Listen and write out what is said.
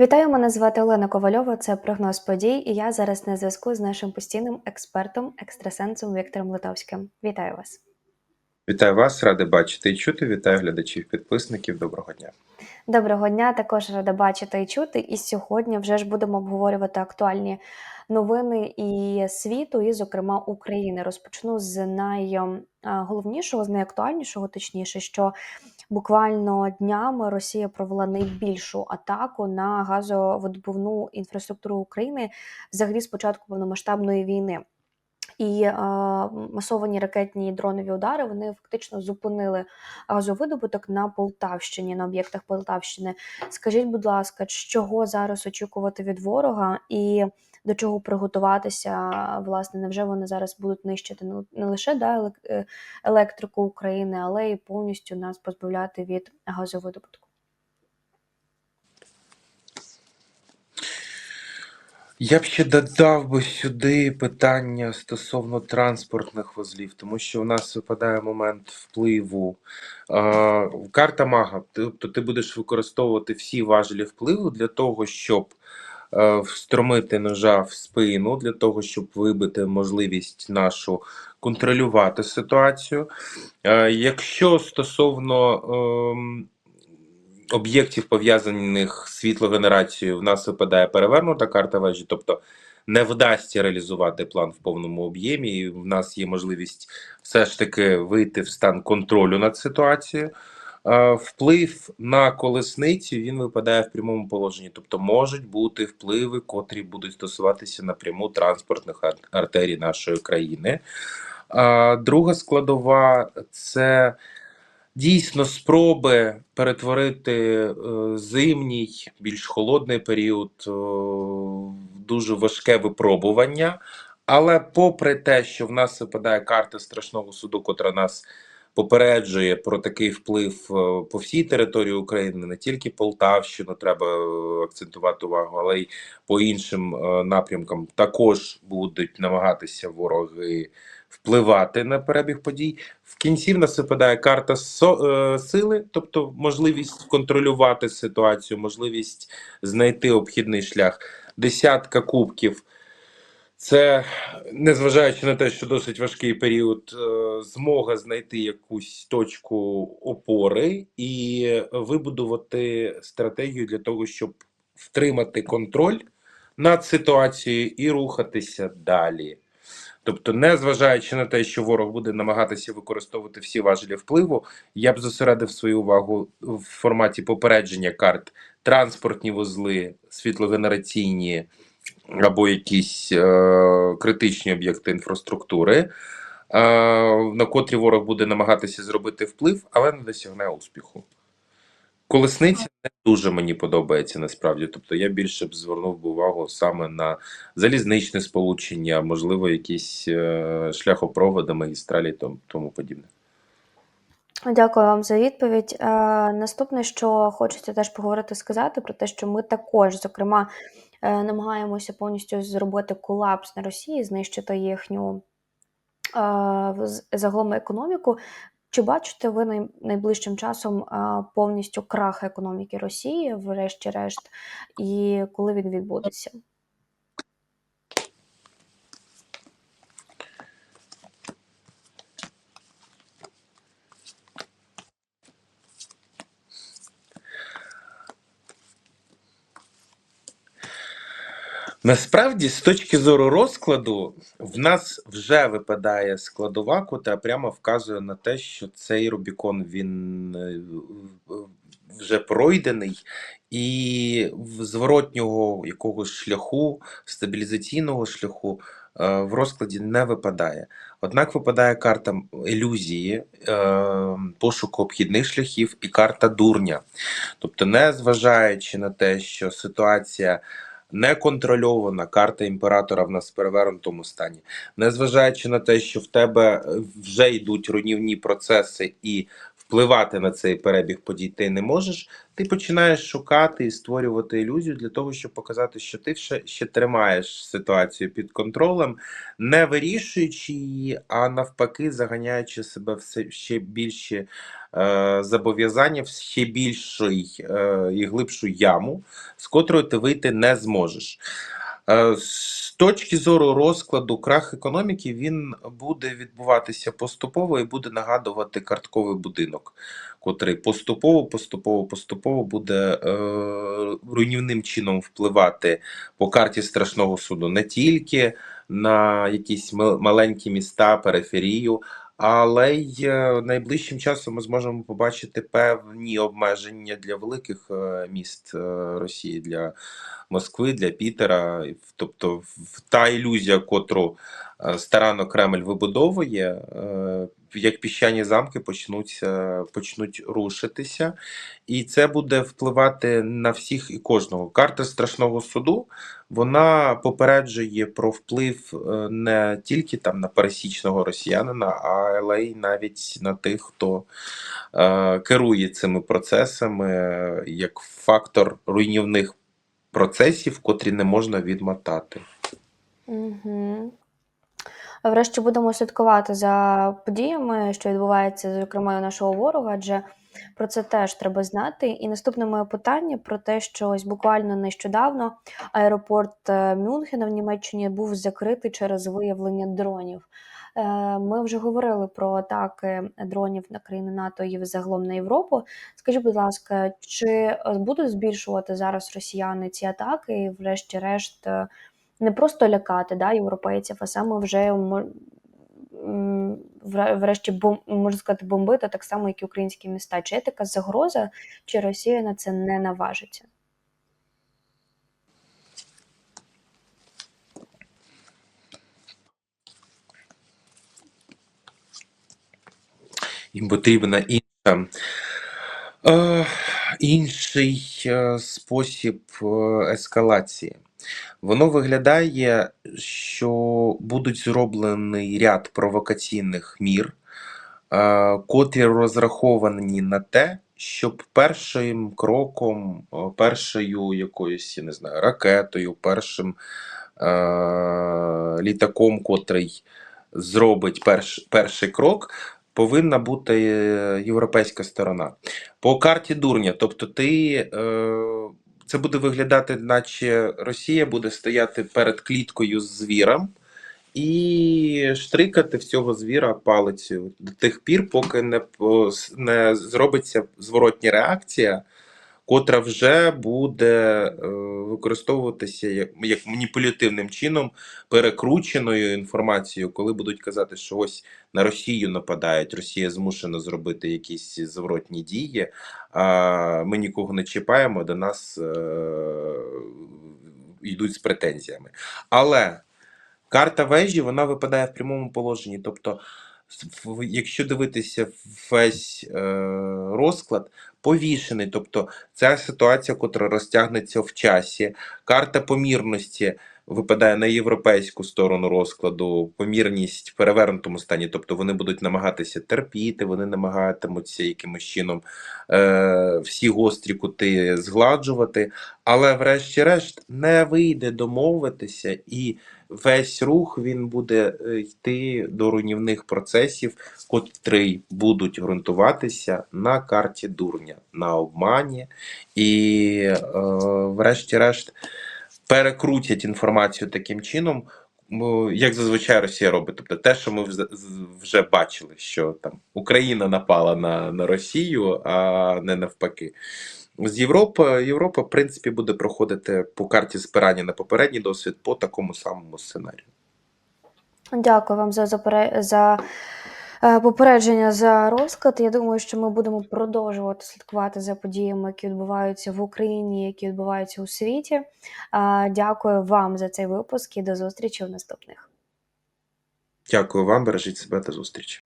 Вітаю, мене звати Олена Ковальова. Це прогноз подій, і я зараз на зв'язку з нашим постійним експертом, екстрасенсом Віктором Литовським. Вітаю вас. Вітаю вас, радий бачити і чути. Вітаю глядачів, підписників. Доброго дня. Доброго дня, також рада бачити і чути. І сьогодні вже ж будемо обговорювати актуальні новини і світу, і, зокрема, України. Розпочну з найголовнішого, з найактуальнішого, точніше, що буквально днями Росія провела найбільшу атаку на газовидобувну інфраструктуру України взагалі з початку повномасштабної війни. І е, масовані ракетні і дронові удари вони фактично зупинили газовидобуток на Полтавщині, на об'єктах Полтавщини. Скажіть, будь ласка, чого зараз очікувати від ворога і до чого приготуватися? Власне, невже вони зараз будуть нищити не- лише да, е, електрику України, але й повністю нас позбавляти від газовидобутку? Я б ще додав би сюди питання стосовно транспортних вузлів, тому що у нас випадає момент впливу. Е, карта мага, тобто ти будеш використовувати всі важелі впливу для того, щоб е, встромити ножа в спину, для того, щоб вибити можливість нашу контролювати ситуацію. Е, якщо стосовно ем, об'єктів, пов'язаних з світлогенерацією, в нас випадає перевернута карта вежі, тобто не вдасться реалізувати план в повному об'ємі, і в нас є можливість все ж таки вийти в стан контролю над ситуацією. Вплив на колесницю він випадає в прямому положенні, тобто можуть бути впливи, котрі будуть стосуватися напряму транспортних артерій нашої країни. Друга складова це дійсно спроби перетворити е, зимній, більш холодний період е, в дуже важке випробування. Але попри те, що в нас випадає карта страшного суду, котра нас попереджує про такий вплив е, по всій території України, не тільки Полтавщину треба акцентувати увагу, але й по іншим напрямкам також будуть намагатися вороги впливати на перебіг подій. В кінці в нас випадає карта е, сили, тобто можливість контролювати ситуацію, можливість знайти обхідний шлях. Десятка кубків. Це, незважаючи на те, що досить важкий період, е, змога знайти якусь точку опори і вибудувати стратегію для того, щоб втримати контроль над ситуацією і рухатися далі. Тобто, незважаючи на те, що ворог буде намагатися використовувати всі важелі впливу, я б зосередив свою увагу в форматі попередження карт, транспортні вузли, світлогенераційні або якісь е, критичні об'єкти інфраструктури, е, на котрі ворог буде намагатися зробити вплив, але не досягне успіху. Колесниця не дуже мені подобається насправді. Тобто я більше б звернув увагу саме на залізничне сполучення, можливо, якісь е, шляхопроводи, магістралі і тому, подібне. Дякую вам за відповідь. Е, наступне, що хочеться теж поговорити, сказати про те, що ми також, зокрема, е, намагаємося повністю зробити колапс на Росії, знищити їхню загалом економіку. Чи бачите ви найближчим часом повністю крах економіки Росії, врешті-решт, і коли він відбудеться? Насправді, з точки зору розкладу, в нас вже випадає складова, котра прямо вказує на те, що цей Рубікон він е, вже пройдений, і зворотнього якогось шляху, стабілізаційного шляху е, в розкладі не випадає. Однак випадає карта ілюзії, е, пошуку обхідних шляхів і карта дурня. Тобто, не зважаючи на те, що ситуація неконтрольована карта імператора в нас в перевернутому стані, незважаючи на те, що в тебе вже йдуть руйнівні процеси, і впливати на цей перебіг подій ти не можеш, ти починаєш шукати і створювати ілюзію для того, щоб показати, що ти ще, ще тримаєш ситуацію під контролем, не вирішуючи її, а навпаки, заганяючи себе все- ще більші е, зобов'язання, в ще більший е, і глибшу яму, з котрої ти вийти не зможеш. Е, З точки зору розкладу крах економіки, він буде відбуватися поступово і буде нагадувати картковий будинок, котрий поступово, поступово, поступово буде е, руйнівним чином впливати по карті страшного суду не тільки на якісь мал- маленькі міста, периферію, але й е, найближчим часом ми зможемо побачити певні обмеження для великих е, міст Росії, для Москви, для Пітера. Тобто, та ілюзія, котру е, старанно Кремль вибудовує, е, як піщані замки почнуться, почнуть рушитися, і це буде впливати на всіх і кожного. Карта страшного суду вона попереджує про вплив е, не тільки там на пересічного росіянина, але й навіть на тих, хто е, керує цими процесами як фактор руйнівних процесів, котрі не можна відмотати. Угу. Врешті будемо слідкувати за подіями, що відбуваються, зокрема, у нашого ворога, адже про це теж треба знати. І наступне моє питання про те, що ось буквально нещодавно аеропорт е, Мюнхена в Німеччині був закритий через виявлення дронів. Е, Ми вже говорили про атаки дронів на країни НАТО і загалом на Європу. Скажіть, будь ласка, чи е, будуть збільшувати зараз росіяни ці атаки, і врешті-решт е, не просто лякати да, європейців, а саме вже врешті бом, можна сказати, бомбити так само, як і українські міста. Чи є така загроза, чи Росія на це не наважиться? Їм потрібна інша, е, інший е, спосіб е, ескалації. Воно виглядає, що будуть зроблений ряд провокаційних мір, котрі розраховані на те, щоб першим кроком, першою якоюсь, я не знаю, ракетою, першим літаком, котрий зробить перш, перший крок, повинна бути е, європейська сторона. По карті дурня, тобто ти. Е, це буде виглядати, наче Росія буде стояти перед кліткою з звіром і штрикати всього звіра палицею до тих пір, поки не, не зробиться зворотня реакція, котра вже буде е, використовуватися як, як маніпулятивним чином, перекрученою інформацією, коли будуть казати, що ось на Росію нападають, Росія змушена зробити якісь зворотні дії, а ми нікого не чіпаємо, до нас е, йдуть з претензіями. Але карта вежі вона випадає в прямому положенні. Тобто, якщо дивитися весь е, розклад, повішений, тобто ця ситуація, котра розтягнеться в часі, карта помірності випадає на європейську сторону розкладу, помірність в перевернутому стані, тобто вони будуть намагатися терпіти, вони намагатимуться якимось чином е, всі гострі кути згладжувати, але врешті-решт не вийде домовитися і весь рух він буде е, йти до руйнівних процесів, котрі будуть ґрунтуватися на карті дурня, на обмані, і е, врешті-решт перекрутять інформацію таким чином. Як зазвичай Росія робить, тобто те, що ми вже бачили, що там Україна напала на, на Росію, а не навпаки. З Європи Європа, в принципі, буде проходити по карті спирання на попередній досвід по такому самому сценарію. Дякую вам за, за е, попередження за розклад. Я думаю, що ми будемо продовжувати слідкувати за подіями, які відбуваються в Україні, які відбуваються у світі. Дякую вам за цей випуск і до зустрічі в наступних. Дякую вам, бережіть себе до зустрічі.